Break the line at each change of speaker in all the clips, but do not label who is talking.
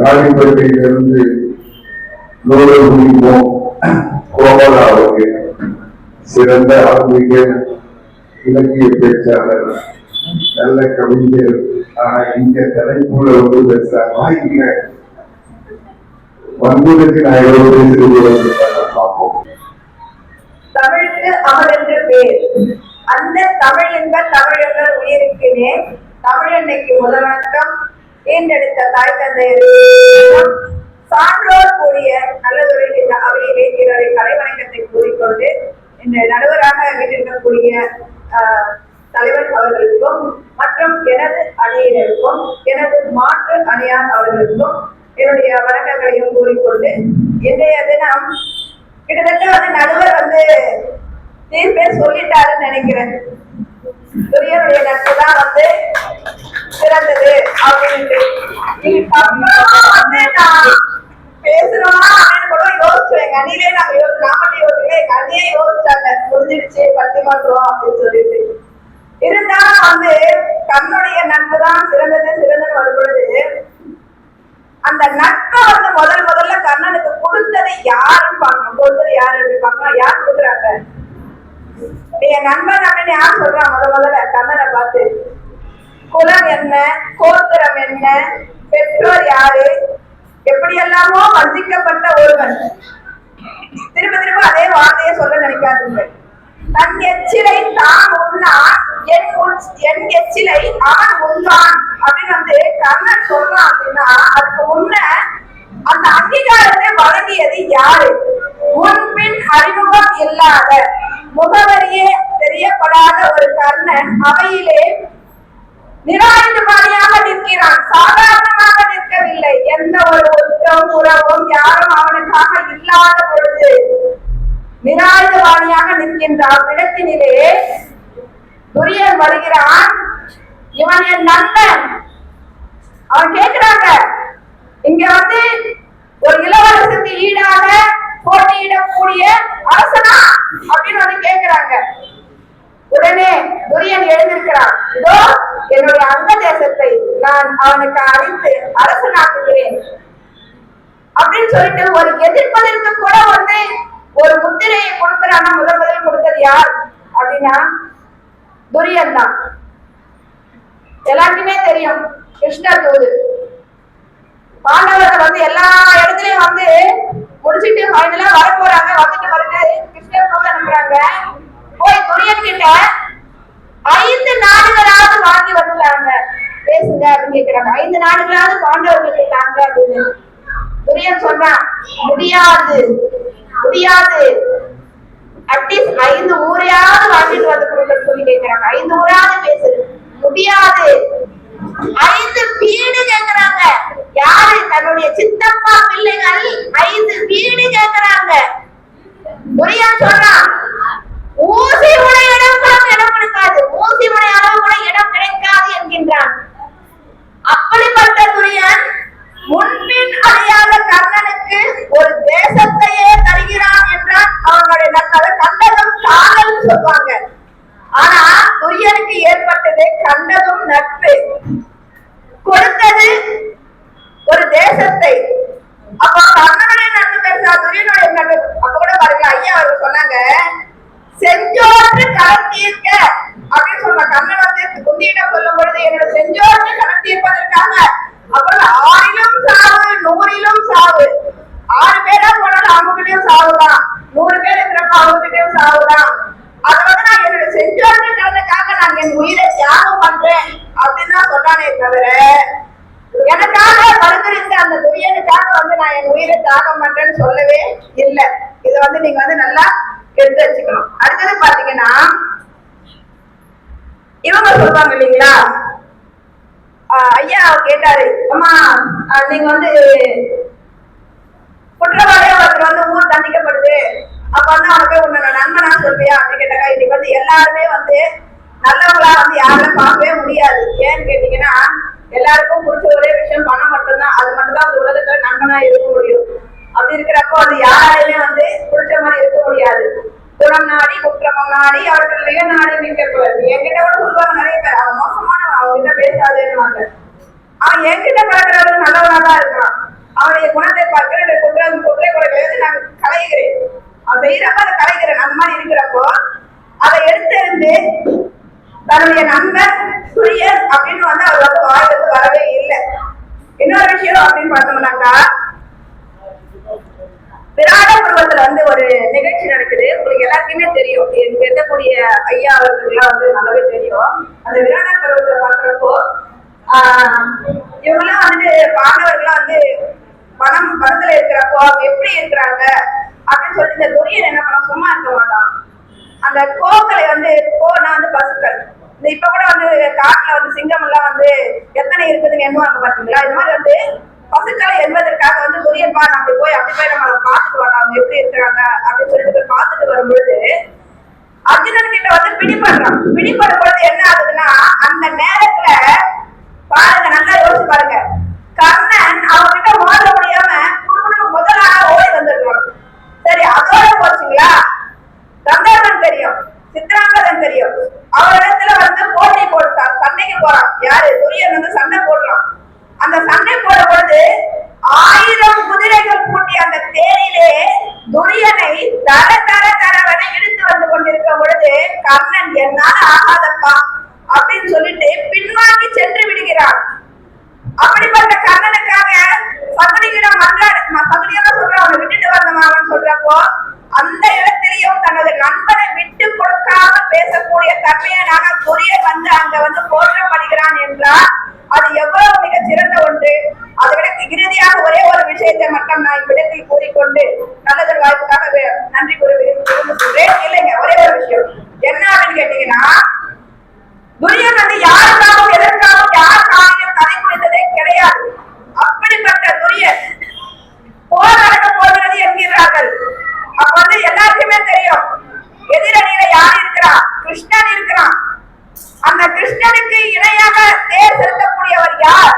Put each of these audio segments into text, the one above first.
ராணிப்பேட்டையிலிருந்து நூறு முடிப்போம் கோபாலா அவர்கள் சிறந்த ஆன்மீக இலக்கிய பேச்சாளர் நல்ல கவிஞர் ஆனா இங்க தலைப்புல வந்து பேசுறாங்க இங்க வந்ததுக்கு நான் எவ்வளவு பேசுறது பார்ப்போம்.
தமிழுக்கு அமர் என்று பேர். அந்த தமிழ் என்ப தமிழர்கள் உயிருக்கு தமிழ் தமிழன்னைக்கு முதலடக்கம் தேர்ந்தெடுத்த தாய் தந்தையர் சான்றோர் கூடிய நல்லதொரு இந்த அவையிலே பிறரை கலை கூறிக்கொண்டு இந்த நடுவராக வீட்டிருக்கக்கூடிய தலைவர் அவர்களுக்கும் மற்றும் எனது அணியினருக்கும் எனது மாற்று அணியார் அவர்களுக்கும் என்னுடைய வணக்கங்களையும் கூறிக்கொண்டு இன்றைய தினம் கிட்டத்தட்ட வந்து நடுவர் வந்து தீர்ப்பே சொல்லிட்டாருன்னு நினைக்கிறேன். துரியனுடைய நட்பு தான் வந்து சிறந்தது அப்படின்ட்டு இதுக்கப்புறம் வந்து நான் பேசணுமா அப்படின்னு கூட யோசிச்சேன் எங்க அண்ணிலே நாங்க யோசி நான் மட்டும் யோசிக்கல. எங்க அண்ணியே யோசிச்சாங்க. முடிஞ்சிருச்சு பட்டிமன்றம் அப்படின்னு சொல்லிட்டு. இருந்தாலும் வந்து தன்னுடைய நட்பு தான் சிறந்தது சிறந்தது வரும்பொழுது அந்த நட்பை வந்து முதல் முதல்ல கண்ணனுக்கு கொடுத்தது யாரும் பார்க்கணும். கொடுத்தது யாரு அப்படின்னு பார்க்கணும். யார் கொடுக்குறாங்க? நீங்க நண்பன் அப்படின்னு யார் சொல்றா முத முதல்ல கண்ணனை பார்த்து. குலம் என்ன? கோத்திரம் என்ன? பெற்றோர் யாரு? எப்படி எல்லாமோ வஞ்சிக்கப்பட்ட ஒருவன். திரும்ப திரும்ப அதே வார்த்தையை சொல்ல நினைக்காதீங்க தன் எச்சிலை தான் உண்ணான் என் உள்- என் எச்சிலை அவன் உண்ணான் அப்படின்னு வந்து கர்ணன் சொல்றான் அப்படின்னா அதுக்கு முன்ன அந்த அங்கீகாரத்தை வழங்கியது யாரு? முன்பின் அறிமுகம் இல்லாத முகவரியே தெரியப்படாத ஒரு கர்ணன் அவையிலே நிராயுதபாணியாக நிற்கிறான். சாதாரணமாக நிற்கவில்லை. எந்த ஒரு ஒற்றம் உறவும் யாரும் அவனுக்காக இல்லாத பொழுது நிராயுதபாணியாக நிற்கின்றான். இடத்தினிலே துரியன் வருகிறான். இவன் என் நண்பன். அவன் கேட்கிறாங்க இங்க வந்து ஒரு இளவரசுக்கு ஈடாக போட்டியிடக்கூடிய அரசனா அப்படின்னு வந்து கேட்கிறாங்க உடனே துரியன் எழுந்திருக்கிறான் இதோ என்னுடைய அங்க தேசத்தை நான் அவனுக்கு அளித்து அரசனாக்குகிறேன். அப்படின்னு சொல்லிட்டு ஒரு எதிர்ப்பதற்கு கூட வந்து ஒரு முத்திரையை கொடுக்கிறான்னா முதல் முதல் கொடுத்தது யார்? அப்படின்னா துரியன் தான் எல்லாருக்குமே தெரியும் கிருஷ்ண தூது. பாண்டவர்கள் வந்து எல்லா இடத்துலயும் வந்து முடிச்சிட்டு ஃபைனலா வர போறாங்க வந்துட்டு வருது கிருஷ்ணர் தூது அனுப்புறாங்க போய் துரியன் கிட்ட ஐந்து நாடுகளாவது வாங்கி வந்துட்டாங்க இருக்கிறாங்க. ஐந்து நாடுகளாவது பாண்டவர்கள் இருக்காங்க அப்படின்னு துரியன் சொன்னா முடியாது. முடியாது. அட்லீஸ்ட் ஐந்து ஊரையாவது வாங்கிட்டு வந்து கொடுக்க சொல்லி கேட்கிறாங்க ஐந்து ஊராவது பேசு. முடியாது. ஐந்து வீடு கேக்குறாங்க. யாரு? தன்னுடைய சித்தப்பா பிள்ளைகள் ஐந்து வீடு கேக்குறாங்க. முடியாது சொல்றான் ஊசி உடைய இடம் கூட இடம் கிடைக்காது ஊசி உடைய அளவு கூட இடம் கிடைக்காது என்கின்றான் அப்படிப்பட்ட துரியன் முன்பின் அறியாத கர்ணனுக்கு ஒரு தேசத்தையே தருகிறான் என்றால் அவனுடைய நட்பு கண்டதும் காதல் சொல்லுவாங்க. ஆனா துரியனுக்கு ஏற்பட்டது கண்டதும் நட்பு. கொடுத்தது ஒரு தேசத்தை. அப்ப கர்ணனுடைய நட்பு பெருசா துரியனுடைய நட்பு அப்ப கூட பாருங்க ஐயா அவர் சொன்னாங்க செஞ்சோற்று கரம் தீர்க்க. அப்படின்னு சொன்ன கண்ணன் வந்து குந்தியிடம் சொல்லும் பொழுது என்னோட செஞ்சோற்று கரம் தீர்ப்பதற்காக அப்புறம் ஆறிலும் சாவு நூறிலும் சாவு. ஆறு பேரா போனாலும் அவங்ககிட்டயும் சாவுதான். நூறு பேர் இருக்கிறப்ப அவங்ககிட்டயும் சாவுதான். அதனால நான் என்னோட செஞ்சோற்று கடனுக்காக நான் என் உயிரை தியாகம் பண்றேன் அப்படின்னு தான் சொன்னானே தவிர எனக்காக வருந்திருந்த அந்த துரியனுக்காக வந்து நான் என் உயிரை தியாகம் பண்றேன்னு சொல்லவே இல்லை. இதை வந்து நீங்க வந்து நல்லா எடுத்து வச்சுக்கணும். அடுத்தது பாத்தீங்கன்னா இவங்க சொல்லுவாங்க இல்லைங்களா? ஐயா கேட்டாரு அம்மா நீங்க வந்து குற்றவாளியா ஒருத்தர் வந்து ஊர் தண்டிக்கப்படுது. அப்ப வந்து அவனுக்கு உன்னை தான் சொல்றியா அப்படின்னு கேட்டாக்கா இன்னைக்கு வந்து எல்லாருமே வந்து நல்லவங்களா வந்து யாரும் பார்க்கவே முடியாது. ஏன்னு கேட்டீங்கன்னா எல்லாருக்கும் பிடிச்ச ஒரே விஷயம் பணம் மட்டும்தான். அது மட்டும்தான் அந்த உலகத்துல நண்பனா இருக்க முடியும். அப்படி இருக்கிறப்போ அது யாராலையுமே வந்து பிடிச்ச மாதிரி இருக்க முடியாது. குணம் நாடி குற்றமம் நாடி அவர்கள் மிக நாடி நிற்கக்கூடாது என்கிட்ட கூட சொல்லுவாங்க நிறைய பேர். அவன் மோசமான அவங்ககிட்ட பேசாதேன்னு அவன் என்கிட்ட பழகிறவங்க நல்லவனா தான் இருக்கான். அவனுடைய குணத்தை பார்க்கிற குற்றம் குற்றை குறைகளை நான் கலைகிறேன் வெயிறப்ப அதை கலைக்கிறேன் அந்த மாதிரி இருக்கிறப்போ அதை எடுத்திருந்து தன்னுடைய நண்பர் சுரியர் அப்படின்னு வந்து அவர் வந்து வாயிலிருந்து வரவே இல்லை. இன்னொரு விஷயம் அப்படின்னு பார்த்தோம்னாக்கா விராட பருவத்துல வந்து ஒரு நிகழ்ச்சி நடக்குது. உங்களுக்கு எல்லாத்தையுமே தெரியும். எனக்கு இருக்கக்கூடிய ஐயா அவர்களுக்குலாம் வந்து நல்லாவே தெரியும். அந்த விராட பருவத்துல பாக்குறப்போ ஆஹ் இவங்கெல்லாம் வந்து பாண்டவர்கள்லாம் வந்து மனம் வனத்துல இருக்கிறப்போ அவங்க எப்படி இருக்கிறாங்க? அப்படின்னு சொல்லிட்டு இந்த துரியன் என்ன பண்ண சும்மா இருக்க மாட்டான் அந்த கோக்களை வந்து கோனா வந்து பசுக்கள். இந்த இப்ப கூட வந்து காட்டுல வந்து சிங்கம் எல்லாம் வந்து எத்தனை இருக்குதுன்னு எண்ணுவாங்க பாத்தீங்களா? இது மாதிரி வந்து பசுக்களை என்பதற்காக வந்து துரியன்பா நம்ம போய் அப்படி போய் நம்ம பார்த்துட்டு வரலாம் அவங்க எப்படி இருக்கிறாங்க? அப்படின்னு சொல்லிட்டு போய் பார்த்துட்டு வரும்பொழுது அர்ஜுனன் கிட்ட வந்து பிடிபடுறான். பிடிபடும் பொழுது என்ன ஆகுதுன்னா அந்த நேரத்துல பாருங்க நல்லா யோசிச்சு பாருங்க. கர்ணன் அவங்க கிட்ட மோத தர தர தரவனை இழுத்து வந்து கொண்டிருக்கும் பொழுது கர்ணன் என்னால ஆகாதப்பா அப்படின்னு சொல்லிட்டு பின்வாங்கி சென்று விடுகிறான். அப்படிப்பட்ட கர்ணனுக்காக சகுனியிடம் மன்றாடு நான் சகுனியெல்லாம் சொல்றேன் அவனை விட்டுட்டு வந்தமாவன் சொல்றப்போ அந்த இடத்திலையும் தனது நண்பனை விட்டு கொடுக்காம பேசக்கூடிய தன்மையனாக கொரியர் வந்து அங்க வந்து போற்றப்படுகிறான் என்றால் அது எவ்வளவு மிக சிறந்த ஒன்று. அதை விட இறுதியாக ஒரே ஒரு விஷயத்தை மட்டும் நான் இவ்விடத்தில் கூறிக்கொண்டு நல்லதொரு வாய்ப்புக்காக நன்றி கூறுகிறேன் இல்லைங்க ஒரே ஒரு விஷயம். என்ன அப்படின்னு கேட்டீங்கன்னா துரியன் வந்து யாருக்காகவும் எதற்காகவும் யாருக்காகவும் கதை குறித்ததே கிடையாது. அப்படிப்பட்ட துரியன் போர் நடக்க போகிறது என்கிறார்கள். அப்ப வந்து எல்லாருக்குமே தெரியும் எதிரணியில யார் இருக்கிறா? கிருஷ்ணன் இருக்கிறான். அந்த கிருஷ்ணனுக்கு இணையாக தேர் செலுத்த யார்?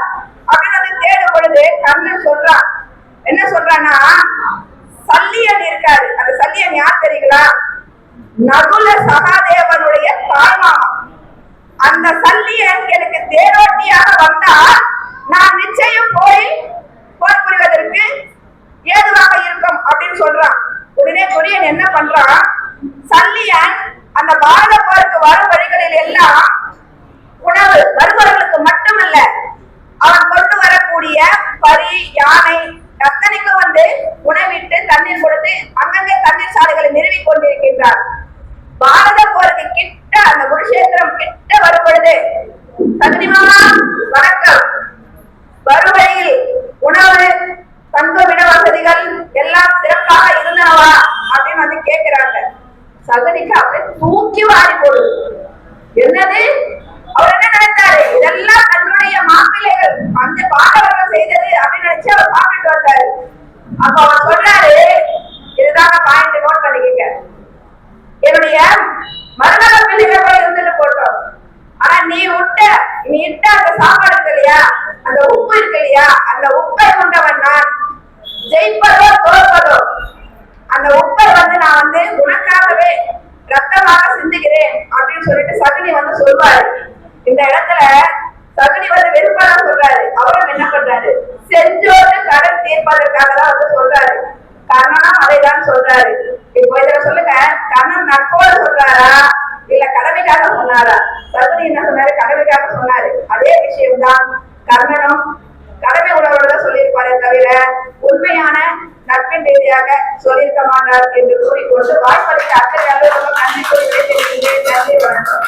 அப்படின்னு வந்து தேடும் பொழுது கண்ணன் சொல்றான். என்ன சொல்றான்னா சல்லியன் இருக்காரு. அந்த சல்லியன் யார் தெரியுங்களா? நகுல சகாதேவனுடைய தாய்மாமா. அந்த சல்லியன் எனக்கு தேரோட்டியாக வந்தால் தூக்கி வாரி போடுது என்னது? அவர் என்ன நினைத்தாரு? இதெல்லாம் தன்னுடைய மாப்பிள்ளைகள். அந்த பாண்டவர்கள் செய்தது அப்படின்னு நினைச்சு அவர் சாப்பிட்டு வந்தாரு. அப்ப அவர் சொல்றாரு இதுதாங்க பாயிண்ட் நோட் பண்ணிக்கங்க. என்னுடைய மருமக பிள்ளைகள் போய் இருந்துட்டு போட்டோம். ஆனா நீ விட்ட நீ இட்ட அந்த சாப்பாடு இருக்கு இல்லையா? அந்த உப்பு இருக்கு இல்லையா? அந்த உப்பை கொண்டவன் நான். ஜெயிப்பதோ தோற்பதோ. அந்த உப்பை வந்து நான் வந்து உனக்காகவே ரத்தமாக அப்படின்னு சொல்லிட்டு சகுனி வந்து சொல்வாரு. இந்த இடத்துல சகுனி வந்து வெறுப்பாதான் சொல்றாரு. அவரும் என்ன பண்றாரு? செஞ்சோட்டு கடன் தீர்ப்பதற்காக தான் வந்து சொல்றாரு. கர்ணனும் அதைதான் சொல்றாரு. இப்போ இதுல சொல்லுங்க. கர்ணன் நட்போட சொல்றாரா? இல்ல கடமைக்காக சொன்னாரா? சகுனி என்ன சொன்னாரு? கடமைக்காக சொன்னாரு. அதே விஷயம்தான் கர்ணனும் தலைமை உணர்வோட தான் சொல்லியிருப்பாரே தவிர உண்மையான நட்பின் ரீதியாக சொல்லியிருக்க மாட்டார் என்று கூறிக்கொண்டு வாய்ப்பளித்த அத்தனை அலுவலகம் நன்றி கூறி நன்றி வணக்கம்.